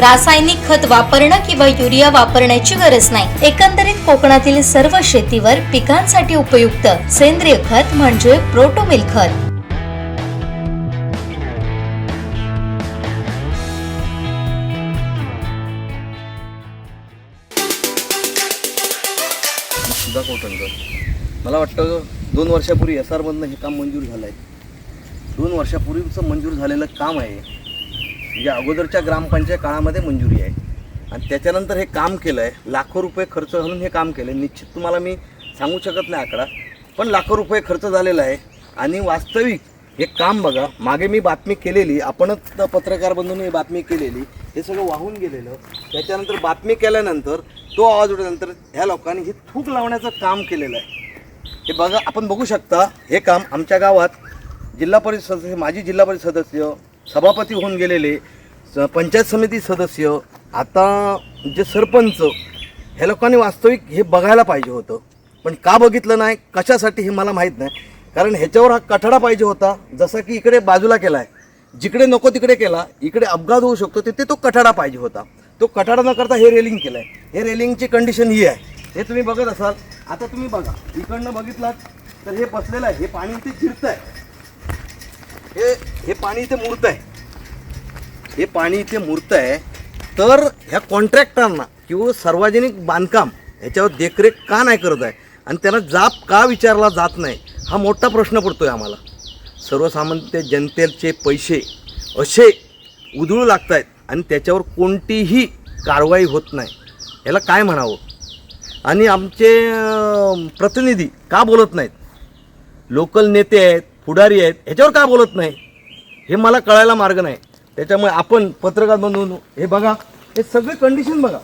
रासायनिक खत वापरणं किंवा युरिया वापरण्याची गरज नाही. एकंदरीत कोकणातील सर्व शेतीवर पिकांसाठी उपयुक्त सेंद्रिय खत म्हणजे प्रोटोमिल खत. मला वाटतं दोन वर्षापूर्वी एस आरमधनं हे काम मंजूर झालं आहे दोन वर्षापूर्वीचं मंजूर झालेलं काम आहे म्हणजे अगोदरच्या ग्रामपंचायत काळामध्ये मंजुरी आहे. आणि त्याच्यानंतर हे काम केलं आहे लाखो रुपये खर्च घालून हे काम केलं आहे निश्चित तुम्हाला मी सांगू शकत नाही आकडा. पण लाखो रुपये खर्च झालेला आहे. आणि वास्तविक हे काम बघा. मागे मी बातमी केलेली आपणच पत्रकार बंधूंनी ही बातमी केलेली हे सगळं वाहून गेलेलं. त्याच्यानंतर बातमी केल्यानंतर तो आवाज उठल्यानंतर ह्या लोकांनी हे थूक लावण्याचं काम केलेलं आहे. हे बघा आपण बघू शकता हे काम आमच्या गावात जिल्हा परिषद माजी जिल्हा परिषद सदस्य सभापती होऊन गेलेले स- पंचायत समिती सदस्य आता जे सरपंच ह्या लोकांनी वास्तविक हे बघायला पाहिजे होतं. पण का बघितलं नाही? कशासाठी हे मला माहीत नाही. कारण ह्याच्यावर हा कठडा पाहिजे होता. जसा की इकडे बाजूला केला आहे जिकडे नको तिकडे केला इकडे अपघात होऊ शकतो तिथे तो कठडा पाहिजे होता. तो कठडा न करता हे रेलिंग केलं आहे हे रेलिंगची कंडिशन ही आहे. हे तुम्ही बघत असाल. आता तुम्ही बघा. इकडनं बघितलात तर हे बसलेलं आहे. हे पाणी इथे जिरतं आहे हे हे पाणी इथे मुरत आहे. हे पाणी इथे मुरत आहे. तर ह्या कॉन्ट्रॅक्टरना किंवा सार्वजनिक बांधकाम ह्याच्यावर देखरेख का नाही करत आहे? आणि त्यांना जाप का विचारला जात नाही? हा मोठा प्रश्न पडतो आहे आम्हाला. सर्वसामान्य जनतेचे पैसे असे उधळू लागत आहेत आणि त्याच्यावर कोणतीही कारवाई होत नाही. याला काय म्हणावं? आणि आमचे प्रतिनिधी का बोलत नाहीत? लोकल नेते आहेत पुढारी आहेत ह्याच्यावर का बोलत नाही? हे मला कळायला मार्ग नाही. त्याच्यामुळे आपण पत्रकार बनवून हे बघा हे सगळे कंडिशन बघा.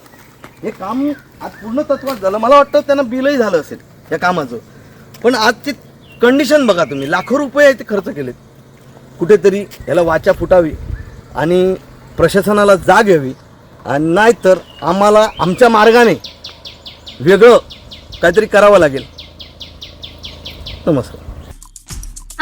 हे काम आज पूर्ण तत्वात झालं. मला वाटतं त्यांना बिलही झालं असेल या कामाचं. पण आजची कंडिशन बघा तुम्ही. लाखो रुपये ते खर्च केलेत. कुठेतरी ह्याला वाचा फुटावी आणि प्रशासनाला जाग यावी. आणि नाहीतर आम्हाला आमच्या मार्गाने वेगळं काहीतरी करावं लागेल. नमस्कार.